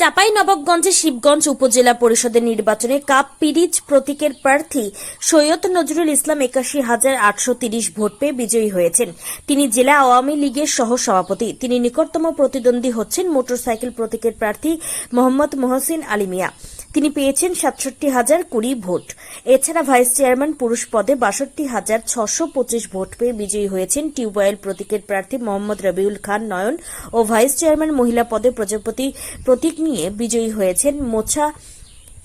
চাপাই নবাবগঞ্জে শিবগঞ্জ উপজেলা পরিষদের নির্বাচনে কাপ পিরিজ প্রতীকের প্রার্থী সৈয়দ নজরুল ইসলাম একাশি হাজার আটশো তিরিশ ভোট পেয়ে বিজয়ী হয়েছেন। তিনি জেলা আওয়ামী লীগের সহ সভাপতি তিনি নিকটতম প্রতিদ্বন্দ্বী হচ্ছেন মোটরসাইকেল প্রতীকের প্রার্থী মোহাম্মদ মোহসিন আলী মিয়া। তিনি পেয়েছেন সাতষট্টি হাজার কুড়ি ভোট। এছাড়া ভাইস চেয়ারম্যান পুরুষ পদে বাষট্টি হাজার ছশো পঁচিশ ভোট পেয়ে বিজয়ী হয়েছেন টিউবওয়েল প্রতীকের প্রার্থী মোহাম্মদ রবিউল খান নয়ন ও ভাইস চেয়ারম্যান মহিলা পদে প্রজাপতি প্রতীক নিয়ে বিজয়ী হয়েছেন মোছা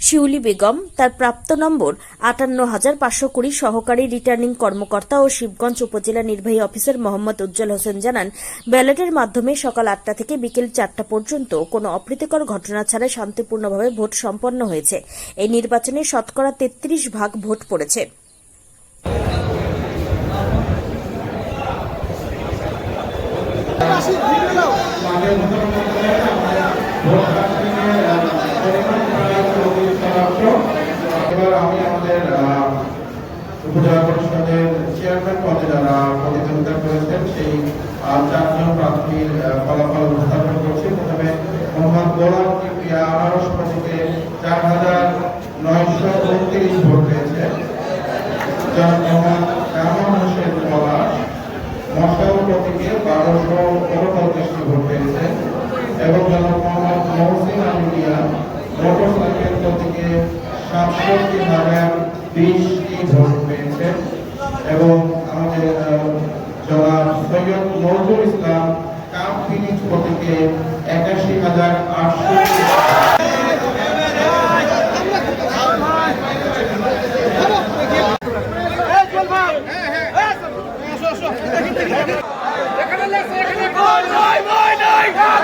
শিউলি বেগম তার প্রাপ্ত নম্বর আটান্ন হাজার পাঁচশো কুড়ি সহকারী রিটার্নিং কর্মকর্তা ও শিবগঞ্জ উপজেলা নির্বাহী অফিসার মোহাম্মদ উজ্জ্বল হোসেন জানান, ব্যালটের মাধ্যমে সকাল আটটা থেকে বিকেল চারটা পর্যন্ত কোনো অপ্রীতিকর ঘটনা ছাড়া শান্তিপূর্ণভাবে ভোট সম্পন্ন হয়েছে। এই নির্বাচনে শতকরা তেত্রিশ ভাগ ভোট পড়েছে। এবার আমি আমাদের আহ, উপজেলা পরিষদের চেয়ারম্যান পদে যারা প্রতিদ্বন্দ্বিতা করেছেন, সেই চারজন প্রার্থীর ফলাফল উপস্থাপন করছি। প্রথমে মোহাম্মদ গোলাম কিবরিয়া আনারস প্রতীকে চার হাজার নয়শো উনত্রিশ ভোট পেয়েছে। হোসেন পলাশ প্রতীকে বারোশো উনপঞ্চাশটি ভোট পেয়েছে। এবং মহসিন আলী মিয়া, মোটরসাইকেল প্রতীকে সাতষট্টি হাজার বিশটি ভোট পেয়েছে। এবং আমাদের জনাব সৈয়দ নজরুল ইসলাম কাপ ফিনিশ একাশি হাজার আটশো এখানে এখানে